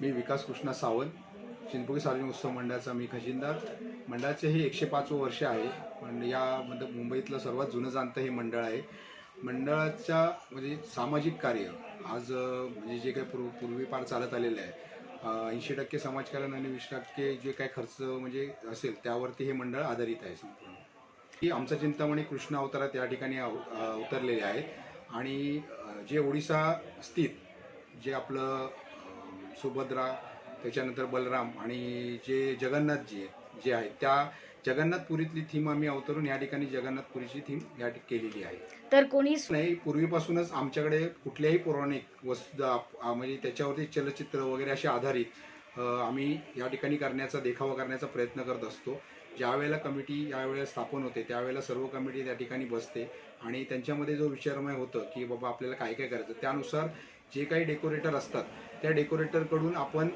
मी विकास कृष्णा सावंत चिंचपोळी सार्वजनिक उत्सव मंडळाचा मी खजिनदार. मंडळाचे हे एकशे पाचवं वर्ष आहे पण यामध्ये मुंबईतलं सर्वात जुनं जाणतं हे मंडळ आहे. मंडळाच्या म्हणजे सामाजिक कार्य आज म्हणजे जे काही पूर्व पूर्वीपार चालत आलेलं आहे ऐंशी टक्के समाजकारण आणि वीस टक्के जे काही खर्च म्हणजे असेल त्यावरती हे मंडळ आधारित आहे संपूर्ण. की आमचा चिंतामणी कृष्ण अवतारात या ठिकाणी उतरलेले आहेत आणि जे ओडिसा स्थित जे आपलं सुभद्रा त्याच्यानंतर बलराम आणि जे जगन्नाथजी आहेत जे आहेत त्या जगन्नाथपुरीतली थीम आम्ही अवतरून या ठिकाणी जगन्नाथपुरीची थीम या केलेली आहे. तर कोणी नाही पूर्वीपासूनच आमच्याकडे कुठल्याही पौराणिक वस्तू म्हणजे त्याच्यावरती चलचित्र वगैरे असे आधारित आम्ही या ठिकाणी करण्याचा देखावा करण्याचा प्रयत्न करत असतो. ज्या वेळेला कमिटी यावेळेला स्थापन होते त्यावेळेला सर्व कमिटी त्या ठिकाणी बसते आणि त्यांच्यामध्ये जो विचारमय होतं की बाबा आपल्याला काय काय करायचं त्यानुसार जे काही डेकोरेटर असतात त्या डेकोरेटरकडून आपण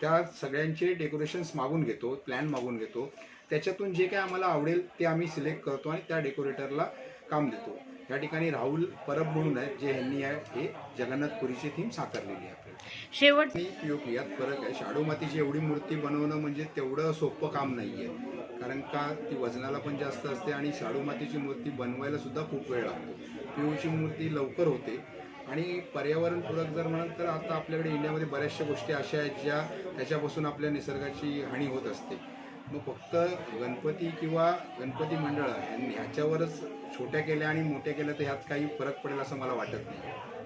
त्या सगळ्यांचे डेकोरेशन्स मागून घेतो प्लॅन मागून घेतो. त्याच्यातून जे काय आम्हाला आवडेल ते आम्ही सिलेक्ट करतो आणि त्या डेकोरेटरला काम देतो. या ठिकाणी राहुल परब म्हणून आहेत जे ह्यांनी आहे हे जगन्नाथपुरीची थीम साकारलेली आहे आपल्याला. शेवट आणि पीओपी यात फरक आहे. शाडू मातीची एवढी मूर्ती बनवणं म्हणजे तेवढं सोपं काम नाही आहे कारण का ती वजनाला पण जास्त असते आणि शाडू मातीची मूर्ती बनवायला सुद्धा खूप वेळ लागतो. पीओची मूर्ती लवकर होते. आणि पर्यावरणपूरक जर म्हणाल तर आता आपल्याकडे इंडियामध्ये बऱ्याचशा गोष्टी अशा आहेत ज्या त्याच्यापासून आपल्या निसर्गाची हानी होत असते. मग फक्त गणपती किंवा गणपती मंडळ ह्याच्यावरच छोट्या केल्या आणि मोठ्या केल्या तर ह्यात काही फरक पडेल असं मला वाटत नाही.